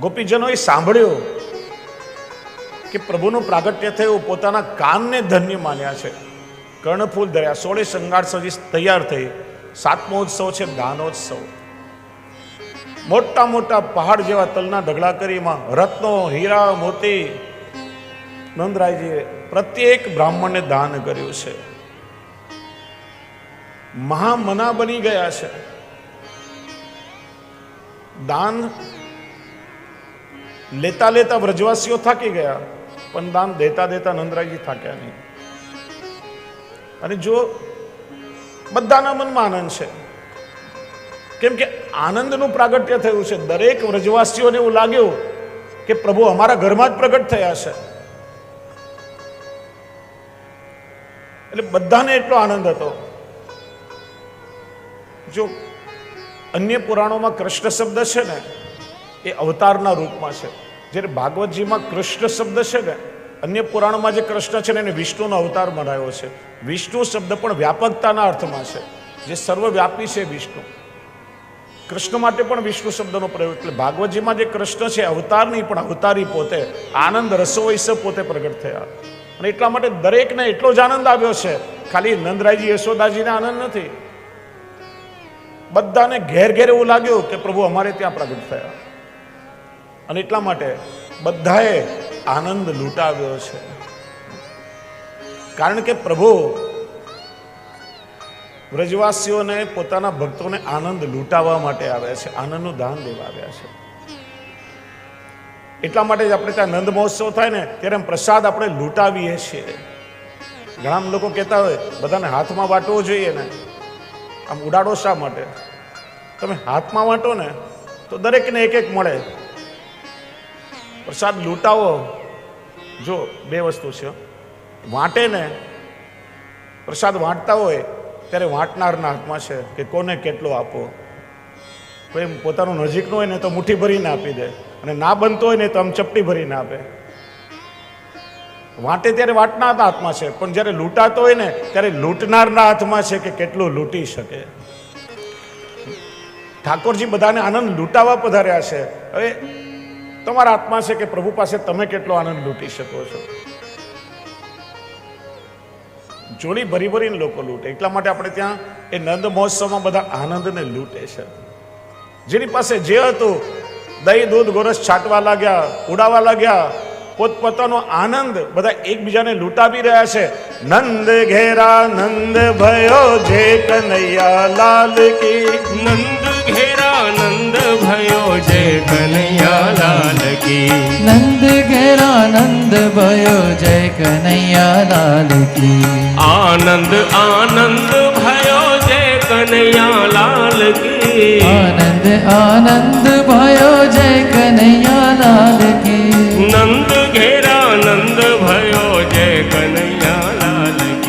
ગોપીજનોએ સાંભળ્યું કે પ્રભુનું પ્રાગટ્ય થયું, પોતાના કાનને ધન્ય માન્યા છે. કર્ણફૂલ ધર્યા સોળે શૃંગાર સજી તૈયાર થઈ. સાતમો ઉત્સવ છે, દાનોત્સવ. મોટા મોટા પહાડ જેવા તલના ઢગલા કરીમાં રત્નો, હીરા, મોતી. નંદરાયજીએ પ્રત્યેક બ્રાહ્મણને દાન કર્યું છે. મહામના બની ગયા છે. દાન લેતા લેતા વ્રજવાસીઓ થાકી ગયા, પણ દાન દેતા દેતા નંદરાયજી થાક્યા નહીં. અને જો બધાના મનમાં આનંદ છે, કેમ કે આનંદનું પ્રાગટ્ય થયું છે. દરેક વ્રજવાસીઓને એવું લાગ્યું કે પ્રભુ અમારા ઘરમાં જ પ્રગટ થયા છે. એટલે બધાને એટલો આનંદ હતો. જો અન્ય પુરાણોમાં કૃષ્ણ શબ્દ છે ને એ અવતારના રૂપમાં છે. જ્યારે ભાગવતજીમાં કૃષ્ણ શબ્દ છે ને, અન્ય પુરાણમાં જે કૃષ્ણ છે ને, એને વિષ્ણુનો અવતાર મનાયો છે. વિષ્ણુ શબ્દ પણ વ્યાપકતાના અર્થમાં છે. જે સર્વવ્યાપી છે વિષ્ણુ. કૃષ્ણ માટે પણ વિષ્ણુ શબ્દનો પ્રયોગ. એટલે ભાગવતજીમાં જે કૃષ્ણ છે અવતાર નહીં પણ અવતારી પોતે, આનંદ રસોવૈસ પોતે પ્રગટ થયા. અને એટલા માટે દરેકને એટલો જ આનંદ આવ્યો છે. ખાલી નંદરાયજી યશોદાજીને આનંદ નથી. બધાને ઘેર ઘેર એવું લાગ્યું કે પ્રભુ અમારે ત્યાં પ્રગટ થયા. અને એટલા માટે બધાએ આનંદ લૂંટાવ્યો છે. કારણ કે પ્રભુ વ્રજવાસીઓને પોતાના ભક્તોને આનંદ લૂંટાવવા માટે આવ્યા છે, આનંદનું દાન દેવા આવ્યા છે. એટલા માટે જ આપણે ત્યાં નંદ મહોત્સવ થાય ને, ત્યારે પ્રસાદ આપણે લૂંટાવીએ છીએ. ઘણા લોકો કહેતા હોય, બધાને હાથમાં વાટવો જોઈએ ને. આમ ઉડાડો શા માટે? તમે હાથમાં વાંટો ને, તો દરેકને એક એક મળે. પ્રસાદ લૂંટાવો. જો બે વસ્તુ છે. વાંટે ને, પ્રસાદ વાંટતા હોય, ત્યારે વાંટનારના હાથમાં છે કે કોને કેટલો આપવો. કોઈ પોતાનું નજીકનું હોય ને તો મુઠ્ઠી ભરીને આપી દે. અને ના બનતો હોય ને તો આમ ચપટી ભરીને આપે. વાંટે ત્યારે વાંટનારના હાથમાં છે, પણ જ્યારે લૂંટાતો હોય ને, ત્યારે લૂંટનારના હાથમાં છે કે કેટલું લૂંટી શકે. ઠાકોરજી બધાને આનંદ લૂંટાવા પધાર્યા છે. હવે તમારા આત્મા છે કે પ્રભુ પાસે તમે કેટલો આનંદ લૂંટી શકો છો? જોડી ભરી ભરીને લોકો લૂંટે. એટલા માટે આપણે ત્યાં એ નંદ મહોત્સવમાં બધા આનંદને લૂંટે છે. જેની પાસે જે હતું, દહીં, દૂધ, ગોરસ છાંટવા લાગ્યા, ઉડાવવા લાગ્યા, પોતપોતાનો આનંદ બધા એકબીજાને લૂંટાવી રહ્યા છે. નંદ ઘેરા, નંદ ભયો, જે કનૈયા લાલ કી. નંદ ઘેરા, નંદ ભયો, જે કનૈયા કી નંદ ઘેરા નંદ ભયો જય કનૈયા લાલ કી આનંદ આનંદ ભયો જય કનૈયા લાલ કી આનંદ આનંદ ભયો જય કનૈયા